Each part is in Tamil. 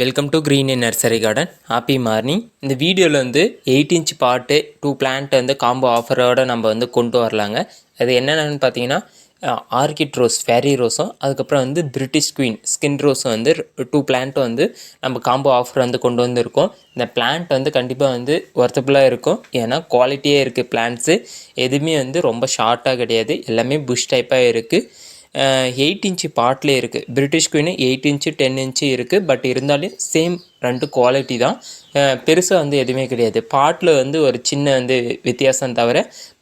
Welcome to Green Inn nursery garden happy morning இந்த வீடியோவில் வந்து eight inch pot two plant வந்து காம்போ ஆஃபரோடு நம்ம வந்து கொண்டு வரலாங்க. அது என்னென்னு பார்த்தீங்கன்னா ஆர்கிட் ரோஸ் ஃபேரி ரோஸும் அதுக்கப்புறம் வந்து பிரிட்டிஷ் குயின் ஸ்கின் ரோஸும் வந்து டூ பிளான்ட் வந்து நம்ம காம்போ ஆஃபர் வந்து கொண்டு வந்திருக்கோம். இந்த பிளான்ட் வந்து கண்டிப்பாக வந்து ஒர்த்தபுளாக இருக்கும். ஏன்னா குவாலிட்டியே இருக்குது பிளான்ட்ஸு எதுவுமே வந்து ரொம்ப ஷார்ட்டாக கிடையாது. எல்லாமே புஷ் டைப்பாக இருக்குது எயிட் இன்ச்சு பாட்லேயே இருக்குது British queen eight inch ten inch இருக்குது பட் இருந்தாலும் சேம் ரெண்டு குவாலிட்டி தான். பெருசாக வந்து எதுவுமே கிடையாது. பாட்டில் வந்து ஒரு சின்ன வந்து வித்தியாசம் தவிர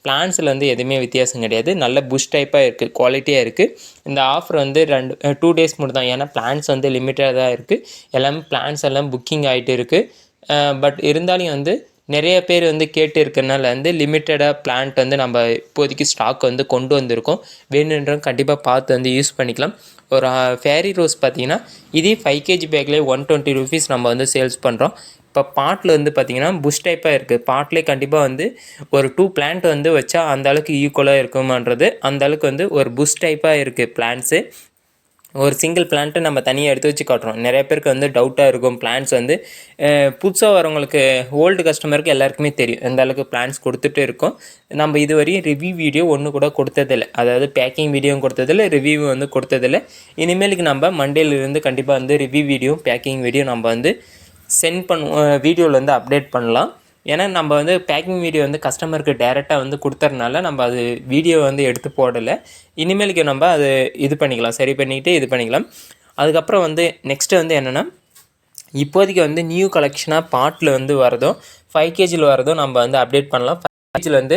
பிளான்ஸில் வந்து எதுவுமே வித்தியாசம் கிடையாது. நல்ல புஷ் டைப்பாக இருக்குது குவாலிட்டியாக இருக்குது இந்த ஆஃபர் வந்து ரெண்டு டூ டேஸ் மட்டும் தான். ஏன்னா பிளான்ஸ் வந்து லிமிட்டடாக தான் இருக்குது எல்லாமே பிளான்ஸ் எல்லாம் புக்கிங் ஆகிட்டு இருக்குது பட் இருந்தாலும் வந்து நிறைய பேர் வந்து கேட்டு இருக்கிறனால வந்து லிமிட்டடாக பிளான்ட் வந்து நம்ம இப்போதைக்கு ஸ்டாக் வந்து கொண்டு வந்திருக்கோம். வேணுன்றவங்க கண்டிப்பாக பார்த்து வந்து யூஸ் பண்ணிக்கலாம். ஒரு ஃபேரி ரோஸ் பார்த்தீங்கன்னா இதே ஃபைவ் கேஜி பேக்லேயே ஒன் டுவெண்ட்டி ருபீஸ் நம்ம வந்து சேல்ஸ் பண்ணுறோம் இப்போ பாட்டில் வந்து பார்த்திங்கன்னா புஷ் டைப்பாக இருக்குது பாட்டிலே கண்டிப்பாக வந்து ஒரு டூ பிளான்ட் வந்து வச்சா அந்த அளவுக்கு ஈக்குவலாக இருக்குமான்றது அந்த அளவுக்கு வந்து ஒரு புஷ் டைப்பாக இருக்குது பிளான்ட்ஸு ஒரு சிங்கிள் பிளான்ட்டு நம்ம தனியாக எடுத்து வச்சு காட்டுறோம். நிறைய பேருக்கு வந்து டவுட்டாக இருக்கும். பிளான்ஸ் வந்து புதுசாக வரவங்களுக்கு ஓல்டு கஸ்டமருக்கு எல்லாருக்குமே தெரியும். எந்த அளவுக்கு பிளான்ஸ் கொடுத்துட்டு இருக்கோம். நம்ம இது வரையும் ரிவ்யூ வீடியோ ஒன்று கூட கொடுத்ததில்லை. அதாவது பேக்கிங் வீடியோவும் கொடுத்ததில்லை ரிவ்யூ வந்து கொடுத்ததில்லை. இனிமேலுக்கு நம்ம மண்டேலேருந்து கண்டிப்பாக வந்து ரிவ்யூ வீடியோ பேக்கிங் வீடியோ நம்ம வந்து சென்ட் பண்ணுவோம் வீடியோவில் வந்து அப்டேட் பண்ணலாம். ஏன்னா நம்ம வந்து பேக்கிங் வீடியோ வந்து கஸ்டமருக்கு டேரெக்டாக வந்து கொடுத்தறனால நம்ம அது வீடியோ வந்து எடுத்து போடலை. இனிமேலுக்கு நம்ம அது இது பண்ணிக்கலாம் சரி பண்ணிக்கிட்டு இது பண்ணிக்கலாம். அதுக்கப்புறம் வந்து நெக்ஸ்ட்டு வந்து என்னென்னா இப்போதைக்கு வந்து நியூ கலெக்ஷனாக பாட்டில் வந்து வரதும் ஃபைவ் கேஜியில் வரதும் நம்ம வந்து அப்டேட் பண்ணலாம். ஃபைவ் கேஜியில் வந்து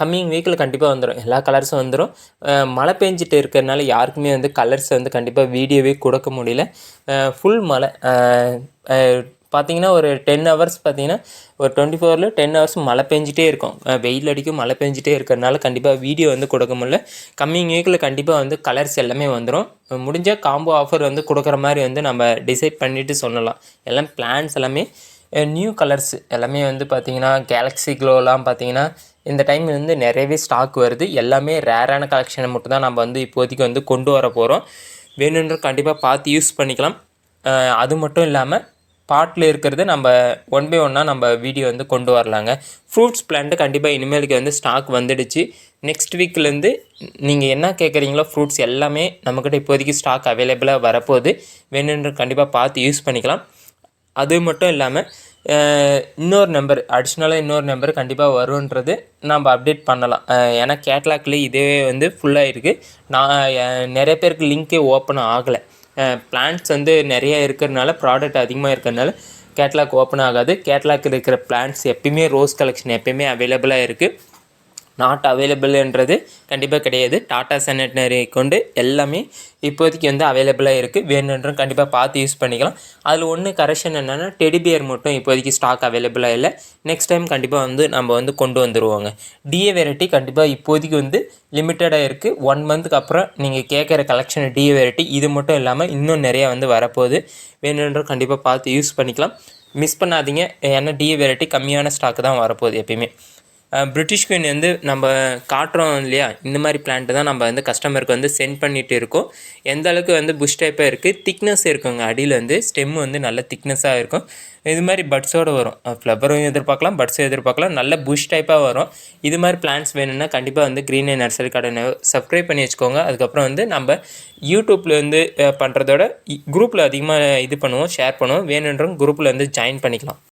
கம்மிங் வீக்கில் கண்டிப்பாக வந்துடும் எல்லா கலர்ஸும் வந்துடும் மழை பெஞ்சிட்டு இருக்கிறதுனால யாருக்குமே வந்து கலர்ஸ் வந்து கண்டிப்பாக வீடியோவே கொடுக்க முடியல. ஃபுல் மழை பார்த்தீங்கன்னா ஒரு டென் ஹவர்ஸ் பார்த்தீங்கன்னா ஒரு டுவெண்ட்டி ஃபோரில் டென் ஹவர்ஸ் மழை பெஞ்சிட்டே இருக்கும். வெயில் அடிக்கும் மழை பெஞ்சிட்டே இருக்கிறதுனால கண்டிப்பாக வீடியோ வந்து கொடுக்க முடியல. கம்மிங் வீக்கில் கண்டிப்பாக வந்து கலர்ஸ் எல்லாமே வந்துடும் முடிஞ்சால் காம்போ ஆஃபர் வந்து கொடுக்குற மாதிரி வந்து நம்ம டிசைட் பண்ணிவிட்டு சொல்லலாம். எல்லாம் பிளான்ஸ் எல்லாமே நியூ கலர்ஸ் எல்லாமே வந்து பார்த்திங்கன்னா கேலக்ஸி க்ளோலாம் பார்த்திங்கன்னா இந்த டைம் வந்து நிறையவே ஸ்டாக் வருது. எல்லாமே ரேரான கலெக்ஷனை மட்டும் தான் நம்ம வந்து இப்போதைக்கு வந்து கொண்டு வர போகிறோம் வேணுன்ற கண்டிப்பாக பார்த்து யூஸ் பண்ணிக்கலாம். அது மட்டும் இல்லாமல் பாட்டில் இருக்கிறத நம்ம ஒன் பை ஒன்னாக நம்ம வீடியோ வந்து கொண்டு வரலாங்க. ஃப்ரூட்ஸ் பிளான்ட்டு கண்டிப்பாக இனிமேலுக்கு வந்து ஸ்டாக் வந்துடுச்சு. நெக்ஸ்ட் வீக்லேருந்து நீங்கள் என்ன கேட்குறீங்களோ ஃப்ரூட்ஸ் எல்லாமே நம்மக்கிட்ட இப்போதைக்கு ஸ்டாக் அவைலபிளாக வரப்போகுது. வேணுன்ற கண்டிப்பாக பார்த்து யூஸ் பண்ணிக்கலாம். அது மட்டும் இல்லாமல் இன்னொரு நம்பர் அடிஷ்னலாக இன்னொரு நம்பர் கண்டிப்பாக வருன்றது நம்ம அப்டேட் பண்ணலாம். ஏன்னா கேட்லாக்லேயே இதே வந்து ஃபுல்லாக இருக்குது நான் நிறைய பேருக்கு லிங்க்கே ஓப்பன் ஆகலை. பிளான்ட்ஸ் வந்து நிறைய இருக்கிறதுனால ப்ராடக்ட் அதிகமாக இருக்கிறதுனால கேட்லாக் ஓப்பன் ஆகாது. கேட்லாக் இருக்கிற பிளான்ட்ஸ் எப்பயுமே ரோஸ் கலெக்ஷன் எப்பயுமே அவைலபிளாக இருக்குது நாட் அவைலபிள்ன்றது கண்டிப்பாக கிடையாது. டாட்டா சானிட்டரி கொண்டு எல்லாமே இப்போதைக்கு வந்து அவைலபிளாக இருக்குது வேணுன்றும் கண்டிப்பாக பார்த்து யூஸ் பண்ணிக்கலாம். அதில் ஒன்று கரெக்ஷன் என்னென்னா டெடிபியர் மட்டும் இப்போதைக்கு ஸ்டாக் அவைலபிளாக இல்லை. நெக்ஸ்ட் டைம் கண்டிப்பாக வந்து நம்ம வந்து கொண்டு வந்துடுவோங்க டிஏ வெரைட்டி கண்டிப்பாக இப்போதைக்கு வந்து லிமிட்டடாக இருக்குது ஒன் மந்த்துக்கு அப்புறம் நீங்கள் கேட்குற கலெக்ஷன் டிஏ வெரைட்டி இது மட்டும் இல்லாமல் இன்னும் நிறையா வந்து வரப்போகுது. வேணுன்றும் கண்டிப்பாக பார்த்து யூஸ் பண்ணிக்கலாம். மிஸ் பண்ணாதீங்க. ஏன்னா டிஏ வெரைட்டி கம்மியான ஸ்டாக்கு தான் வரப்போகுது எப்பயுமே. பிரிட்டிஷ் குயின் வந்து நம்ம காட்டுறோம் இல்லையா? இந்த மாதிரி பிளான்ட்டு தான் நம்ம வந்து கஸ்டமருக்கு வந்து சென்ட் பண்ணிகிட்டு இருக்கோம். எந்த அளவுக்கு வந்து புஷ் டைப்பாக இருக்குது திக்னஸ் இருக்குங்க அடியில் வந்து ஸ்டெம் வந்து நல்ல திக்னஸாக இருக்கும். இது மாதிரி பட்ஸோடு வரும். ஃப்ளவரும் எதிர்பார்க்கலாம் பட்ஸும் எதிர்பார்க்கலாம். நல்ல புஷ் டைப்பாக வரும். இது மாதிரி பிளான்ஸ் வேணும்னா கண்டிப்பாக வந்து க்ரீன் அண்ட் நர்சரி கார்டனை சப்ஸ்கிரைப் பண்ணி வச்சுக்கோங்க. அதுக்கப்புறம் வந்து நம்ம யூடியூப்பில் வந்து பண்ணுறதோட குரூப்பில் அதிகமாக இது பண்ணுவோம் ஷேர் பண்ணுவோம். வேணுன்றவங்க குரூப்பில் வந்து ஜாயின் பண்ணிக்கலாம்.